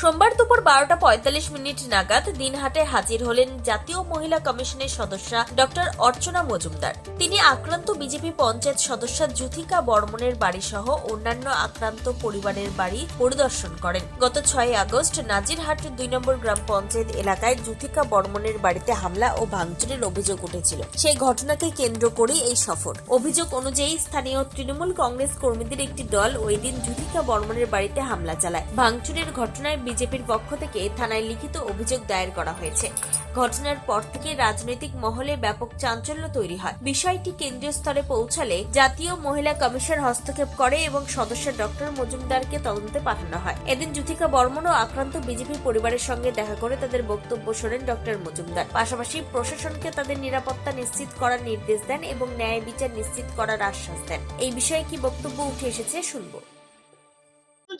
সোমবার দুপুর বারোটা পঁয়তাল্লিশ মিনিট নাগাদ দিনহাটে হাজির হলেন জাতীয় মহিলা কমিশনের সদস্যা ডক্টর অর্চনা মজুমদার। তিনি আক্রান্ত বিজেপি পঞ্চায়েত সদস্যা জুথিকা বর্মনের বাড়ি সহ অন্যান্য আক্রান্ত পরিবারের বাড়ি পরিদর্শন করেন। গত ছয় আগস্ট নাজিরহাট দুই নম্বর গ্রাম পঞ্চায়েত এলাকায় জুথিকা বর্মনের বাড়িতে হামলা ও ভাঙচুরের অভিযোগ উঠেছিল। সেই ঘটনাকে কেন্দ্র করে এই সফর। অভিযোগ অনুযায়ী স্থানীয় তৃণমূল কংগ্রেস কর্মীদের একটি দল ওই দিন জুথিকা বর্মনের বাড়িতে হামলা চালায়। ভাঙচুরের ঘটনায় বিজেপির পক্ষ থেকে থানায় লিখিত অভিযোগ দায়ের করা হয়েছে। ঘটনার পর থেকে রাজনৈতিক মহলে ব্যাপক চাঞ্চল্য তৈরি হয়। বিষয়টি কেন্দ্রীয় স্তরে পৌঁছালে জাতীয় মহিলা কমিশন হস্তক্ষেপ করে এবং সদস্য ডক্টর মজুমদারকে তদন্তে পাঠানো হয়। এদিন জুথিকা বর্মন ও আক্রান্ত বিজেপি পরিবারের সঙ্গে দেখা করে তাদের বক্তব্য শোনেন ডক্টর মজুমদার। পাশাপাশি প্রশাসনকে তাদের নিরাপত্তা নিশ্চিত করার নির্দেশ দেন এবং ন্যায় বিচার নিশ্চিত করার আশ্বাস দেন। এই বিষয়ে কি বক্তব্য উঠে এসেছে শুনব।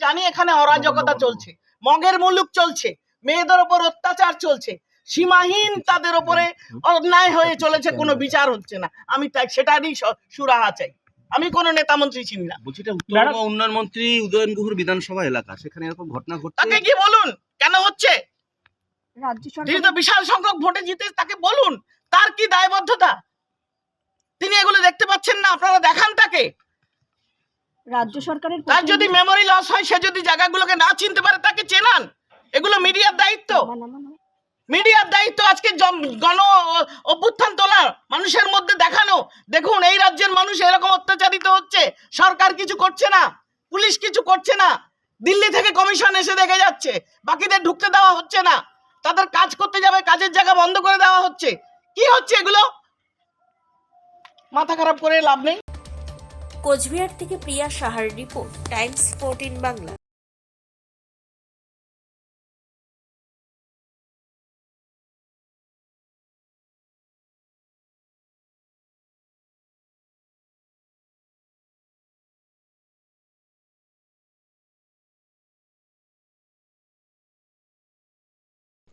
জানি এখানে অরাজকতা চলছে। মগের মুলুক চলছে মেয়েদের ওপর অত্যাচার চলছে সীমাহীন তাদের ওপরে অন্যায় হয়ে চলেছে কোনো বিচার হচ্ছে না। আমি তাই সেটারই সুরাহা চাই। আমি কোনো নেতা মন্ত্রী চিনি না। বলছি এটা উত্তরবঙ্গ উন্নয়ন মন্ত্রী উদয়ন গুহুর বিধানসভা এলাকা সেখানে এরকম ঘটনা ঘটছে? তাকে কি বলুন? কেন হচ্ছে? রাজ্য সরকার তো বিশাল সংখ্যক ভোটে জিতে তাকে বলুন তার কি দায়বদ্ধতা? তিনি এগুলো দেখতে পাচ্ছেন না আপনারা দেখান তাকে। রাজ্য সরকারের তার যদি মেমোরি লস হয় সে যদি জায়গাগুলোকে না চিনতে পারে তাকে চেনান। এগুলো মিডিয়ার দায়িত্ব। মিডিয়ার দায়িত্ব আজকে গণ অভ্যুত্থান তোলা মানুষের মধ্যে দেখানো। দেখুন এই রাজ্যের মানুষ এরকম অত্যাচারিত হচ্ছে। সরকার কিছু করছে না পুলিশ কিছু করছে না। দিল্লি থেকে কমিশন এসে দেখে যাচ্ছে বাকিদের ঢুকতে দেওয়া হচ্ছে না। তাদের কাজ করতে যাবে কাজের জায়গা বন্ধ করে দেওয়া হচ্ছে। কি হচ্ছে এগুলো? মাথা খারাপ করে লাভ নেই। কোচবিহার থেকে প্রিয়া সাহার রিপোর্ট, টাইমস ফোরটিন বাংলা।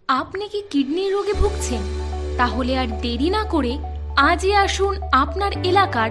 আপনি কি কিডনির রোগে ভুগছেন? তাহলে আর দেরি না করে আজই আসুন আপনার এলাকার